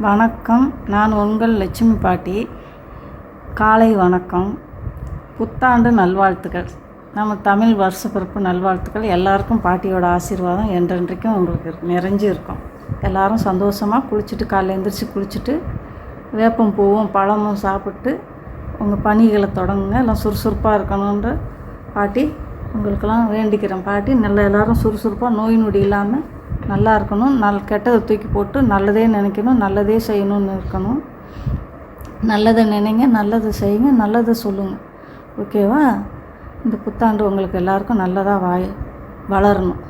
வணக்கம். நான் உங்கள் லட்சுமி பாட்டி. காலை வணக்கம். புத்தாண்டு நல்வாழ்த்துக்கள். நம்ம தமிழ் வருஷப்பிறப்பு நல்வாழ்த்துக்கள். எல்லாருக்கும் பாட்டியோட ஆசீர்வாதம் என்றென்றைக்கும் உங்களுக்கு நிறைஞ்சு இருக்கும். எல்லாரும் சந்தோஷமாக குளிச்சுட்டு காலைல எழுந்திரிச்சு குளிச்சுட்டு வேப்பம் பூவும் பழமும் சாப்பிட்டு உங்கள் பணிகளை தொடங்குங்க. எல்லாம் சுறுசுறுப்பாக இருக்கணுன்ற பாட்டி உங்களுக்கெல்லாம் வேண்டிக்கிறேன் பாட்டி. நல்ல எல்லாரும் சுறுசுறுப்பாக நோய் நொடி இல்லாமல் நல்லா இருக்கணும். நல் கெட்டதை தூக்கி போட்டு நல்லதே நினைக்கணும். நல்லதே செய்யணும்னு இருக்கணும். நல்லதை நினைங்க நல்லதை செய்யுங்க நல்லதை சொல்லுங்கள் ஓகேவா? இந்த புத்தாண்டு உங்களுக்கு எல்லாருக்கும் நல்லதாக வாய் வளரணும்.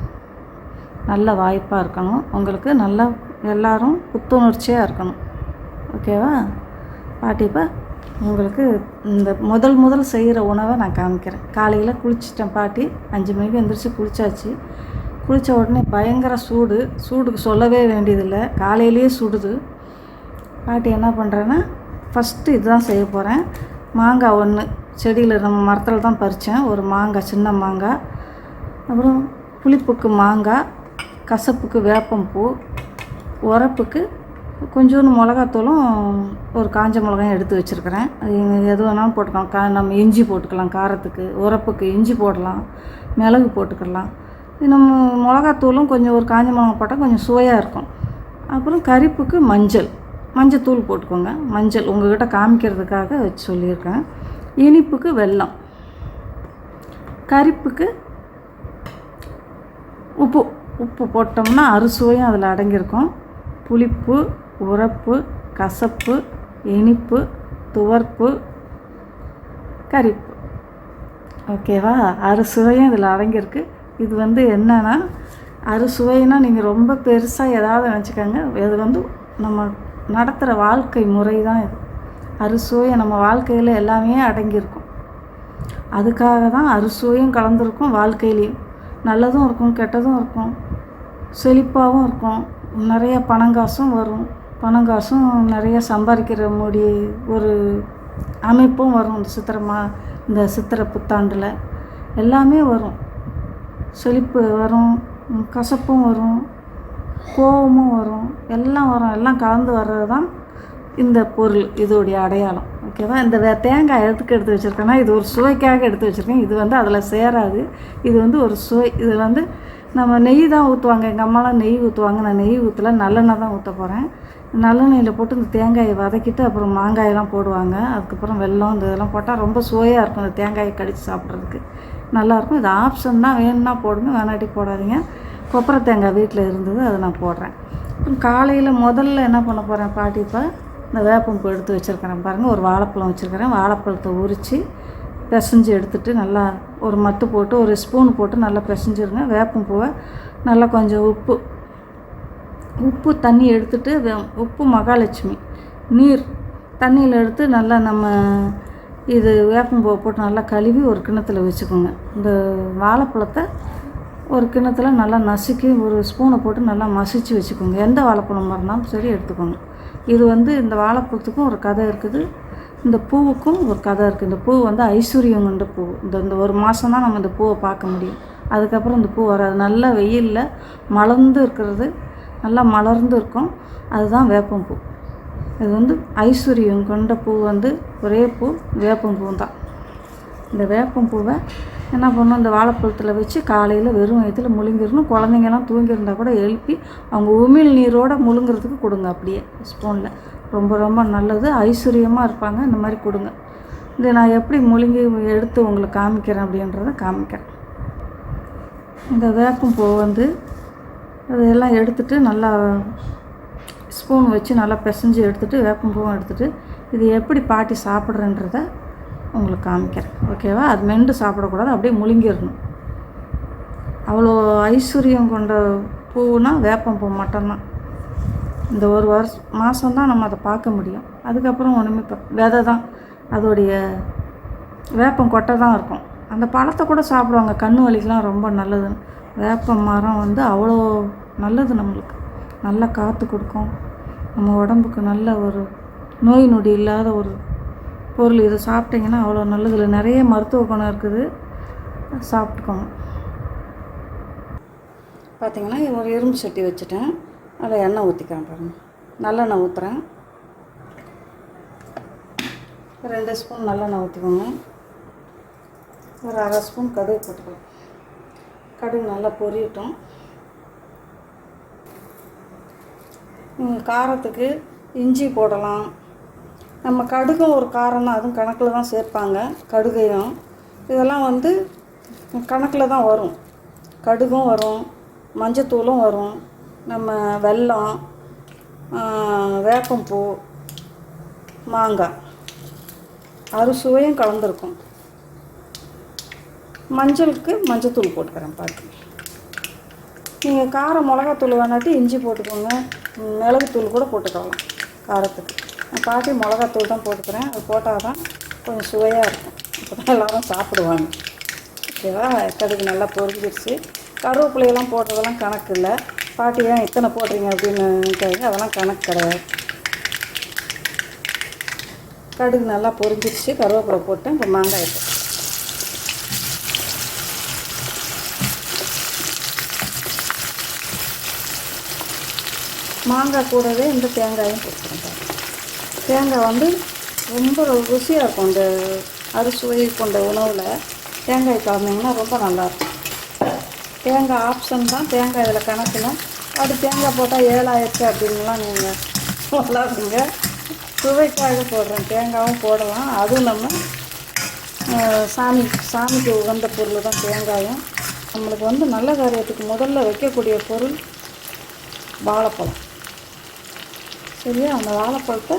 நல்ல வாய்ப்பாக இருக்கணும். உங்களுக்கு நல்லா எல்லோரும் புத்துணர்ச்சியாக இருக்கணும். ஓகேவா? பாட்டிப்பா உங்களுக்கு இந்த முதல் முதல் செய்கிற உணவை நான் காமிக்கிறேன். காலையில் குளிச்சிட்டேன் பாட்டி. அஞ்சு மணிக்கு எந்திரிச்சு குளிச்சாச்சு. குளித்த உடனே பயங்கர சூடு. சூடுக்கு சொல்லவே வேண்டியதில்லை. காலையிலேயே சுடுது. பாட்டி என்ன பண்ணுறேன்னா ஃபஸ்ட்டு இதுதான் செய்ய போகிறேன் மாங்காய் ஒன்று செடியில் நம்ம மரத்தில் தான் பறித்தேன் ஒரு மாங்காய் சின்ன மாங்காய். அப்புறம் புளிப்புக்கு மாங்காய் கசப்புக்கு வேப்பம்பூ உரப்புக்கு கொஞ்சோண்டு மிளகாத்தூளும் ஒரு காஞ்ச மிளகாயும் எடுத்து வச்சுருக்கிறேன். அது எது வேணாலும் போட்டுக்கலாம். கா நம்ம இஞ்சி போட்டுக்கலாம். காரத்துக்கு உரப்புக்கு இஞ்சி போடலாம். மிளகு போட்டுக்கலாம். நம்ம மிளகாத்தூளும் கொஞ்சம் ஒரு காஞ்ச மிளகா போட்டால் கொஞ்சம் சுவையாக இருக்கும். அப்புறம் கரிப்புக்கு மஞ்சள். மஞ்சள் தூள் போட்டுக்கோங்க. மஞ்சள் உங்கள்கிட்ட காமிக்கிறதுக்காக வச்சு சொல்லியிருக்கேன். இனிப்புக்கு வெல்லம். கரிப்புக்கு உப்பு. உப்பு போட்டோம்னா அறுசுவையும் அதில் அடங்கியிருக்கும். புளிப்பு உரப்பு கசப்பு இனிப்பு துவர்ப்பு கரிப்பு ஓகேவா? அறுசுவையும் இதில் அடங்கியிருக்கு. இது வந்து என்னென்னா அறுசுவைனா நீங்கள் ரொம்ப பெருசாக ஏதாவது நினச்சிக்கோங்க. இது வந்து நம்ம நடத்துகிற வாழ்க்கை முறை தான் இது. அறுசுவையை நம்ம வாழ்க்கையில் எல்லாமே அடங்கியிருக்கும். அதுக்காக தான் அறுசுவையும் கலந்துருக்கும் வாழ்க்கையிலையும். நல்லதும் இருக்கும் கெட்டதும் இருக்கும். செழிப்பாகவும் இருக்கும். நிறைய பணங்காசும் வரும். பணங்காசும் நிறைய சம்பாதிக்கிற முடி ஒரு அமைப்பும் வரும் இந்த சித்திரமா இந்த சித்திரை புத்தாண்டில். எல்லாமே வரும். செழிப்பு வரும் கசப்பும் வரும் கோவமும் வரும். எல்லாம் வரும். எல்லாம் கலந்து வர்றது தான் இந்த பொருள் இதோடைய அடையாளம். ஓகேவா இந்த வே- தேங்காய் எதுக்கு எடுத்து வச்சுருக்கேன்னா இது ஒரு சுவைக்காக எடுத்து வச்சுருக்கேன். இது வந்து அதில் சேராது. இது வந்து ஒரு சுவை இது வந்து நம்ம நெய் தான் ஊற்றுவாங்க எங்கள் அம்மாலாம் நெய் ஊற்றுவாங்க நான் நெய் ஊற்றல நல்லெண்ணெய் தான் ஊற்ற போகிறேன் நல்லெண்ணெயில் போட்டு இந்த தேங்காயை வதக்கிட்டு அப்புறம் மாங்காயெல்லாம் போடுவாங்க. அதுக்கப்புறம் வெல்லம் இந்த இதெல்லாம் போட்டால் ரொம்ப சுவையாக இருக்கும் இந்த தேங்காயை கடித்து சாப்பிட்றதுக்கு. நல்லாயிருக்கும். இது ஆப்ஷன் தான் வேணும்னா போடுங்க வேணாட்டி போடாதீங்க. கொப்பரை தேங்காய் வீட்டில் இருந்தது அதை நான் போடுறேன். அப்புறம் காலையில் முதல்ல என்ன பண்ண போகிறேன் பாட்டிப்பா இந்த வேப்பம்பூ எடுத்து வச்சுருக்கிறேன் பாருங்கள் ஒரு வாழைப்பழம் வச்சுருக்கிறேன். வாழைப்பழத்தை உரித்து பிசைஞ்சு எடுத்துகிட்டு நல்லா ஒரு மத்து போட்டு ஒரு ஸ்பூன் போட்டு நல்லா பிசைஞ்சிருங்க. வேப்பம்பூவை நல்லா கொஞ்சம் உப்பு உப்பு தண்ணி எடுத்துகிட்டு வே- உப்பு மகாலட்சுமி. நீர் தண்ணியில் எடுத்து நல்லா நம்ம இது வேப்பம்பூவை போட்டு நல்லா கழுவி ஒரு கிணத்துல வச்சுக்கோங்க. இந்த வாழைப்பழத்தை ஒரு கிணத்துல நல்லா நசுக்கி ஒரு ஸ்பூனை போட்டு நல்லா மசிச்சு வச்சுக்கோங்க. எந்த வாழைப்பழமாக இருந்தாலும் சரி எடுத்துக்கோங்க. இது வந்து இந்த வாழைப்பழத்துக்கும் ஒரு கதை இருக்குது. இந்த பூவுக்கும் ஒரு கதை இருக்குது. இந்த பூ வந்து ஐஸ்வர்யங்கன்ற பூ. இந்த இந்த ஒரு மாதம் தான் நம்ம இந்த பூவை பார்க்க முடியும். அதுக்கப்புறம் இந்த பூ வராது. நல்லா வெயிலில் மலர்ந்து இருக்கிறது. நல்லா மலர்ந்து இருக்கும். அதுதான் வேப்பம்பூ. இது வந்து ஐஸ்வர்யம் கொண்ட பூ வந்து ஒரே பூ வேப்பம்பூ தான் இந்த வேப்பம்பூவை என்ன பண்ணணும் இந்த வாழைப்பழத்தில் வச்சு காலையில் வெறும் வயத்தில் முழுங்கிடணும். குழந்தைங்கலாம் தூங்கியிருந்தா கூட எழுப்பி அவங்க உமிழ் நீரோடு முழுங்குறதுக்கு கொடுங்க அப்படியே ஸ்பூனில் ரொம்ப ரொம்ப நல்லது. ஐஸ்வர்யமாக இருப்பாங்க. இந்த மாதிரி கொடுங்க. இது நான் எப்படி முழுங்கி எடுத்து உங்களுக்கு காமிக்கிறேன் அப்படின்றத காமிக்கிறேன். இந்த வேப்பம்பூ வந்து அதெல்லாம் எடுத்துகிட்டு நல்லா ஸ்பூன் வச்சு நல்லா பிசைஞ்சு எடுத்துகிட்டு வேப்பம்பூவும் எடுத்துகிட்டு இது எப்படி பாட்டி சாப்பிட்றன்றத உங்களுக்கு காமிக்கிறேன். ஓகேவா? அது மெண்டு சாப்பிடக்கூடாது அப்படியே முழுங்கிடணும். அவ்வளோ ஐஸ்வர்யம் கொண்ட பூவுனா வேப்பம்பூ மட்டும்தான். இந்த ஒரு வருஷம் மாதம்தான் நம்ம அதை பார்க்க முடியும். அதுக்கப்புறம் ஒன்றுமே விதை தான் அதோடைய வேப்பம் கொட்டை தான் இருக்கும். அந்த பழத்தை கூட சாப்பிடுவாங்க. கண் வலிக்கெலாம் ரொம்ப நல்லது வேப்ப மரம் வந்து அவ்வளோ நல்லது நம்மளுக்கு. நல்லா காற்று கொடுக்கும். நம்ம உடம்புக்கு நல்ல ஒரு நோய் நொடி இல்லாத ஒரு பொருள். இதை சாப்பிட்டிங்கன்னா அவ்வளோ நல்லது இல்லை. நிறைய மருத்துவ குணம் இருக்குது. சாப்பிட்டுக்கோங்க. பார்த்தீங்கன்னா ஒரு இரும்பு சட்டி வச்சுட்டேன். அதில் எண்ணெய் ஊற்றிக்கிறேன் பாருங்கள் நல்லெண்ணெய் ஊற்றுறேன். ரெண்டு ஸ்பூன் நல்லெண்ணெய் ஊற்றிக்கோங்க. ஒரு அரை ஸ்பூன் கடுகு போட்டுக்கலாம் கடுகு நல்லா பொரியட்டும் நீங்கள் காரத்துக்கு இஞ்சி போடலாம். நம்ம கடுகும் ஒரு காரம்னா அதுவும் கணக்கில் தான் சேர்ப்பாங்க கடுகையும். இதெல்லாம் வந்து கணக்கில் தான் வரும். கடுகும் வரும் மஞ்சத்தூளும் வரும். நம்ம வெல்லம் வேப்பம்பூ மாங்காய். அறுசுவையும் கலந்துருக்கும். மஞ்சளுக்கு மஞ்சத்தூள் போட்டுக்கிறேன் பார்த்து நீங்கள் காரம் மிளகாத்தூள் வேணாட்டி இஞ்சி போட்டுக்கோங்க. மிளகுத்தூள் கூட போட்டுக்கலாம் காரத்துக்கு. நான் பாட்டி மிளகாத்தூள் தான் போட்டுக்கிறேன். அது போட்டால் தான் கொஞ்சம் சுவையாக இருக்கும். அப்போ தான் எல்லோரும் சாப்பிடுவாங்க. ஓகேவா? கடுகு நல்லா பொரிஞ்சிருச்சு. கருவேப்பிலையெல்லாம் போடுறதெல்லாம் கணக்கு இல்லை. பாட்டி ஏன் இத்தனை போடுறீங்க? அப்படின்னு கேட்க அதெல்லாம் கணக்கு கிடையாது. கடுகு நல்லா பொரிஞ்சிருச்சு. கருவேப்பிலை போட்டேன். இப்போ மாங்காய் போட்டேன். மாங்காய் கூடவே இந்த தேங்காயும் போட்டுக்கிறேன். தேங்காய் வந்து ரொம்ப ருசியாக இருக்கும் இந்த அறுசுவை கொண்ட உணவில். தேங்காய் கலந்தீங்கன்னா ரொம்ப நல்லாயிருக்கும் தேங்காய் ஆப்ஷன் தான். தேங்காய் இதில் கணக்கில் அது தேங்காய் போட்டால் ஏழாயிரத்து அப்படின்லாம் நீங்கள் சொல்லாதீங்க. சுவைக்காக போடுறேன் தேங்காயும் போடலாம். அதுவும் நம்ம சாமி சாமிக்கு உகந்த பொருள் தான் தேங்காயும். நம்மளுக்கு வந்து நல்ல காரியத்துக்கு முதல்ல வைக்கக்கூடிய பொருள் வாழைப்பழம். சரியா அந்த வாழைப்பழத்தை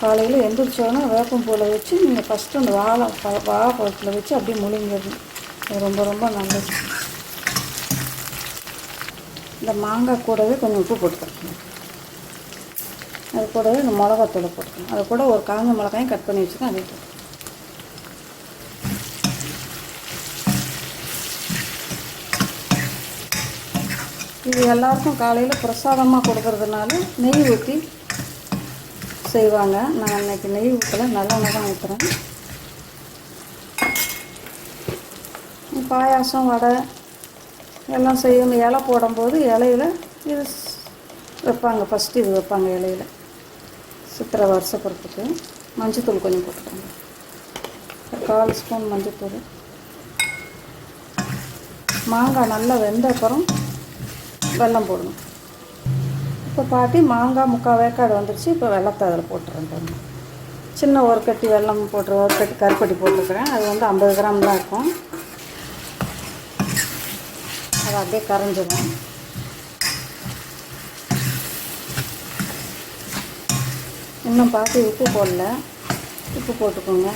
காலையில் எந்திரிச்சோன்னா வேப்பம்பூவில் வச்சு நீங்கள் ஃபஸ்ட்டு அந்த வாழை பழ- வாழைப்பழத்தில் வச்சு அப்படியே முழுங்கிடணும். அது ரொம்ப ரொம்ப நல்லது. இந்த மாங்காய் கூடவே கொஞ்சம் உப்பு போட்டுக்கணும். அது கூடவே இந்த மிளகாத்தூளை போட்டுக்கணும். அது கூட ஒரு காஞ்ச மிளகாயும் கட் பண்ணி வச்சுக்கோங்க அதே போட்டு இது எல்லாருக்கும் காலையில் பிரசாதமாக கொடுக்கறதுனால நெய் ஊற்றி செய்வாங்க. நான் இன்னைக்கு நெய் ஊற்றல நல்லெண்ணெய் தான் ஊற்றுறேன் பாயாசம் வடை எல்லாம் செய்யணும். இலை போடும்போது இலையில இது வைப்பாங்க. ஃபஸ்ட்டு இது வைப்பாங்க இலையில. சித்திரை வருஷப்புறத்துக்கு மஞ்சத்தூள் கொஞ்சம் போட்டுக்கோங்க. ஒரு கால் ஸ்பூன் மஞ்சத்தூள். மாங்காய் நல்லா வெந்த அப்புறம் வெல்லம் போடணும். இப்போ பாட்டி மாங்காய் முக்கால் வேக்காடு வந்துருச்சு இப்போ வெள்ளத்தை அதில் போட்டுருந்தோம் சின்ன ஒரு கட்டி வெல்லம் போட்டு ஒரு கட்டி கருப்பட்டி போட்டுருக்குறேன். அது வந்து ஐம்பது கிராம் தான் இருக்கும். அது அப்படியே கரைஞ்சிடும் இன்னும் பார்த்து உப்பு போடல. உப்பு போட்டுக்கோங்க.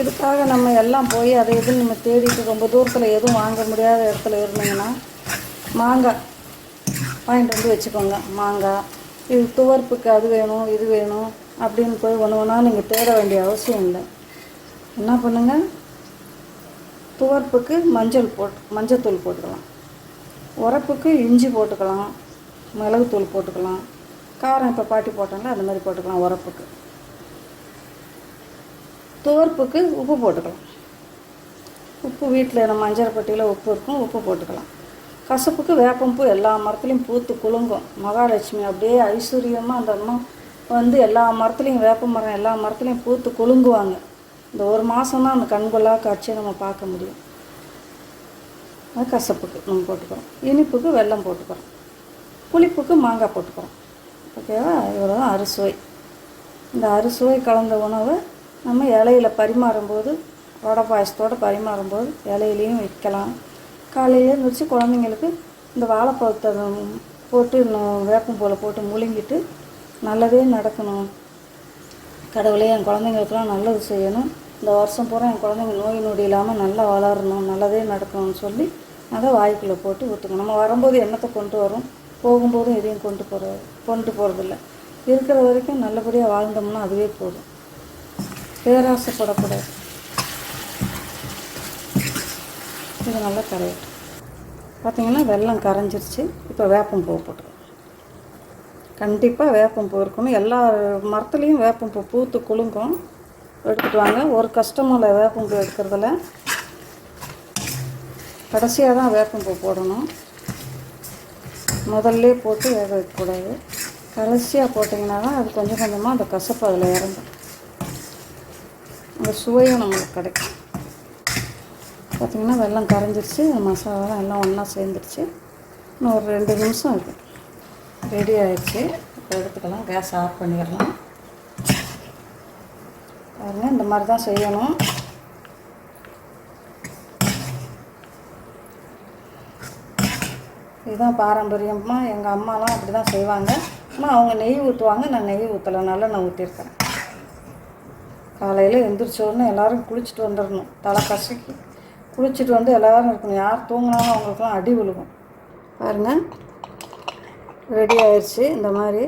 இதுக்காக நம்ம எல்லாம் போய் அதை எதுவும் நம்ம தேடிட்டு ரொம்ப தூரத்தில் எதுவும் வாங்க முடியாத இடத்துல இருந்தீங்கன்னா மாங்காய் வாங்கிட்டு வந்து வச்சுக்கோங்க. மாங்காய் இது துவர்ப்புக்கு அது வேணும் இது வேணும் அப்படின்னு போய் ஒன்று ஒன்றா நீங்கள் தேட வேண்டிய அவசியம் இல்லை. என்ன பண்ணுங்கள் துவர்ப்புக்கு மஞ்சள் போட்டு மஞ்சத்தூள் போட்டுக்கலாம். உரப்புக்கு இஞ்சி போட்டுக்கலாம் மிளகுத்தூள் போட்டுக்கலாம் காரம் இப்போ பாட்டி போட்டோம்ல அந்த மாதிரி போட்டுக்கலாம் உரப்புக்கு. துவர்ப்புக்கு உப்பு போட்டுக்கலாம். உப்பு வீட்டில் நம்ம மஞ்சள் பட்டியில் உப்பு இருக்கும் உப்பு போட்டுக்கலாம். கசப்புக்கு வேப்பம்பூ எல்லா மரத்துலேயும் பூத்து குலுங்கும். மகாலட்சுமி அப்படியே ஐஸ்வர்யமாக அந்த அம்மா வந்து எல்லா மரத்துலேயும் வேப்ப மரம் எல்லா மரத்துலேயும் பூத்து குலுங்குவாங்க. இந்த ஒரு மாதம் தான் அந்த கண்கொள்ளா காட்சியை நம்ம பார்க்க முடியும். அது கசப்புக்கு நம்ம போட்டுக்கிறோம். இனிப்புக்கு வெல்லம் போட்டுக்கிறோம். புளிப்புக்கு மாங்காய் போட்டுக்கிறோம். ஓகேவா? இவ்வளோ தான் அறுசுவை. இந்த அறுசுவை கலந்த உணவை நம்ம இலையில பரிமாறும்போது வடை பாயசத்தோடு பரிமாறும்போது இலையிலையும் வைக்கலாம். காலையில் எழுந்திரிச்சு குழந்தைங்களுக்கு இந்த வாழைப்பழத்தை போட்டு இன்னும் போல் போட்டு முழுங்கிட்டு நல்லதே நடக்கணும். கடவுளே என் குழந்தைங்களுக்கெல்லாம் நல்லது செய்யணும். இந்த வருஷம் பூரா என் குழந்தைங்க நோய் நொடி இல்லாமல் நல்லா வளரணும் நல்லதே நடக்கணும்னு சொல்லி அதை வாய்க்குள்ளே போட்டு ஊற்றுக்கணும் நம்ம வரும்போது எண்ணத்தை கொண்டு வரோம்? போகும்போதும் எதையும் கொண்டு போகிற கொண்டு போகிறதில்ல இருக்கிற வரைக்கும் நல்லபடியாக வாழ்ந்தோம்னா அதுவே போதும். பேராசைப்படக்கூடாது. இது நல்லா கரையட்டும் பார்த்திங்கன்னா வெள்ளம் கரைஞ்சிருச்சு. இப்போ வேப்பம் பூ போட்டுருவோம் கண்டிப்பாக வேப்பம் பூ இருக்கணும். எல்லா மரத்துலேயும் வேப்பம் பூ பூத்து குலுங்கும். எடுத்துகிட்டு வாங்க. ஒரு கஷ்டமும் இல்லை வேப்பம் பூ எடுக்கிறதுல. கடைசியாக தான் வேப்பம் பூ போடணும். முதல்ல போட்டு வேக வைக்கக்கூடாது. கடைசியாக போட்டிங்கன்னா தான் அது கொஞ்சம் கொஞ்சமாக அந்த கசப்பு அதில் இறங்கும். அந்த சுவையும் நம்மளுக்கு கிடைக்கும். பார்த்திங்கன்னா வெள்ளம் கரைஞ்சிருச்சு மசாலாலாம் எல்லாம் ஒன்றா சேர்ந்துருச்சு. இன்னும் ஒரு ரெண்டு நிமிஷம் இருக்குது ரெடி ஆகிடுச்சு இப்போ எடுத்துக்கலாம். கேஸ் ஆஃப் பண்ணிடலாம். பாருங்கள் இந்த மாதிரி தான் செய்யணும். இதுதான் பாரம்பரியமாக எங்கள் அம்மாலாம் அப்படி தான் செய்வாங்க. ஆனால் அவங்க நெய் ஊற்றுவாங்க நான் நெய் ஊற்றலை நான் ஊற்றிருக்கிறேன் காலையில் எழுந்திரிச்சோடனே எல்லோரும் குளிச்சுட்டு வந்துடணும். தலை கசக்கி. குளிச்சுட்டு வந்து எல்லோரும் இருக்கணும். யார் தூங்கினாலும் அவங்களுக்குலாம் அடி விழுகும். பாருங்கள் ரெடி ஆயிடுச்சு இந்த மாதிரி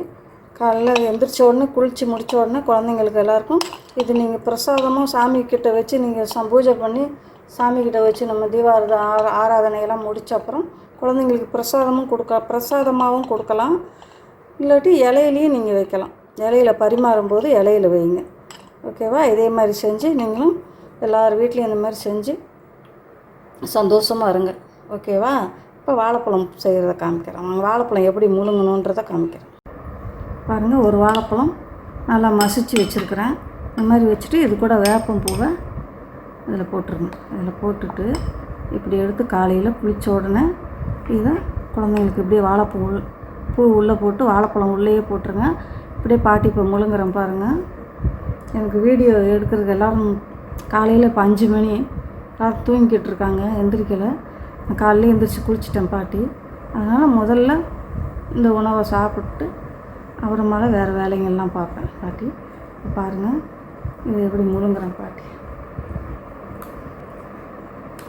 காலைல எந்திரிச்ச உடனே குளித்து முடித்த உடனே குழந்தைங்களுக்கு எல்லாருக்கும் இது நீங்கள் பிரசாதமும் சாமி வச்சு நீங்கள் ச பூஜை பண்ணி சாமி வச்சு நம்ம தீபாரத ஆரா ஆராதனையெல்லாம் முடித்த அப்புறம் குழந்தைங்களுக்கு பிரசாதமும் கொடுக்க பிரசாதமாகவும் கொடுக்கலாம். இல்லாட்டி இலையிலையும் நீங்கள் வைக்கலாம். இலையில பரிமாறும்போது இலையில வைங்க. ஓகேவா? இதே மாதிரி செஞ்சு நீங்களும் எல்லார் வீட்லேயும் இந்த மாதிரி செஞ்சு சந்தோஷமாக இருங்க. ஓகேவா? இப்போ வாழைப்பழம் செய்கிறத காமிக்கிறேன். நாங்கள் வாழைப்பழம் எப்படி முழுங்கணுன்றதை காமிக்கிறேன். பாருங்கள் ஒரு வாழைப்பழம் நல்லா மசிச்சு வச்சுருக்கிறேன். இந்த மாதிரி வச்சுட்டு இது கூட வேப்பம் பூவை இதில் போட்டுருங்க இதில் போட்டுட்டு இப்படி எடுத்து காலையில் குளித்த உடனே இதை குழந்தைங்களுக்கு இப்படியே வாழைப்பூ உள் பூ உள்ளே போட்டு வாழைப்பழம் உள்ளேயே போட்டுருங்க. இப்படியே பாட்டி இப்போ முழுங்குறேன் பாருங்கள் எனக்கு வீடியோ எடுக்கிறதுக்கு எல்லோரும் காலையில் இப்போ அஞ்சு மணி எல்லாரும் தூங்கிக்கிட்டு இருக்காங்க எந்திரிக்கலை. நான் காலையில் எந்திரிச்சு குளிச்சிட்டேன் பாட்டி. அதனால் முதல்ல இந்த உணவை சாப்பிட்டு அப்புறமால வேறு வேலைங்கள்லாம் பார்ப்பேன் பாட்டி. பாருங்கள் இது எப்படி முழுங்குறேன் பாட்டி.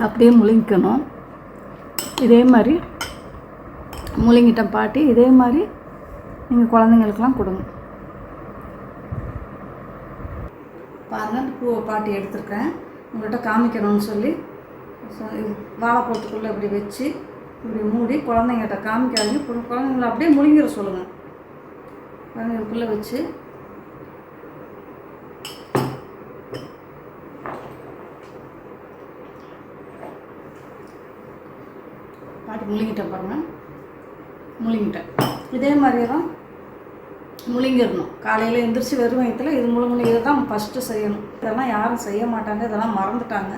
அப்படியே முழுங்கிக்கணும். இதே மாதிரி முழுங்கிட்டேன் பாட்டி. இதே மாதிரி நீங்கள் குழந்தைங்களுக்கெல்லாம் கொடுங்க. பாருங்கள் பூவை பாட்டி எடுத்துருக்கேன். உங்கள்கிட்ட காமிக்கணும்னு சொல்லி சொ- போட்டுக்குள்ளே வாழைப்பழத்துக்குள்ளே இப்படி வச்சு இப்படி மூடி குழந்தைங்கிட்ட காமிக்காதீங்க. குழந்தைங்கள அப்படியே முழுங்கிற சொல்லுங்கள் குழந்தைங்களுக்குள்ளே வச்சு. பாட்டு முழுங்கிட்டேன் பாருங்கள் முழுங்கிட்டேன் இதே மாதிரியே தான் முழுங்கிடணும். காலையில் எந்திரிச்சு வெறும் வயிற்றுல இது முழுங்கணும் இதை தான் ஃபஸ்ட்டு செய்யணும். இதெல்லாம் யாரும் செய்ய மாட்டாங்க. இதெல்லாம் மறந்துட்டாங்க.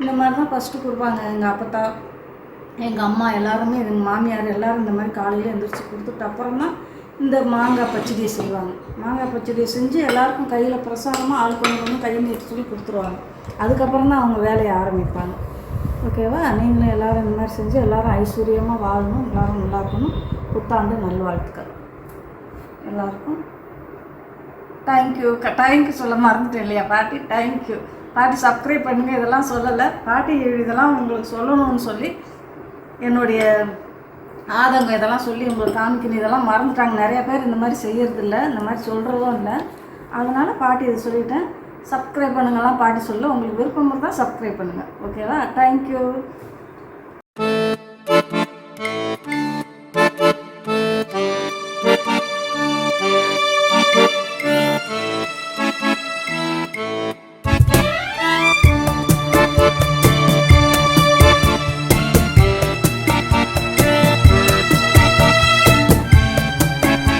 இந்த மாதிரி தான் ஃபஸ்ட்டு கொடுப்பாங்க. எங்கள் அப்பத்தா எங்கள் அம்மா எல்லாருமே எங்கள் மாமியார் எல்லோரும் இந்த மாதிரி காலையில் எந்திரிச்சு கொடுத்துட்டு அப்புறம் தான் இந்த மாங்காய் பச்சடியை செய்வாங்க. மாங்காய் பச்சடியை செஞ்சு எல்லாருக்கும் கையில் பிரசாதமாக ஆள் கொண்டு வந்து கை நீட்டு சொல்லி கொடுத்துருவாங்க. அதுக்கப்புறம் தான் அவங்க வேலையை ஆரம்பிப்பாங்க. ஓகேவா? நீங்களும் எல்லாரும் இந்த மாதிரி செஞ்சு எல்லோரும் ஐஸ்வர்யமாக வாழணும். எல்லோரும் நல்லா இருக்கணும். புத்தாண்டு நல்வாழ்த்துக்கள். எல்லாருக்கும் தேங்க்யூ க தேங்க்யூ சொல்ல மறந்துட்டேன் இல்லையா? பாட்டி தேங்க்யூ பாட்டி சப்ஸ்கிரைப் பண்ணுங்க. இதெல்லாம் சொல்லலை. பாட்டி இதெல்லாம் உங்களுக்கு சொல்லணும்னு சொல்லி என்னுடைய ஆதங்கம் இதெல்லாம் சொல்லி உங்களுக்கு காமிக்கணும். இதெல்லாம் மறந்துட்டாங்க. நிறைய பேர் இந்த மாதிரி செய்யறதில்ல. இந்த மாதிரி சொல்கிறதும் இல்லை. அதனால் பாட்டி இதை சொல்லிட்டேன். சப்ஸ்கிரைப் பண்ணுங்கள்லாம் பாட்டி சொல்ல உங்களுக்கு விருப்பம் இருந்தால் சப்ஸ்கிரைப் பண்ணுங்கள் ஓகேவா தேங்க்யூ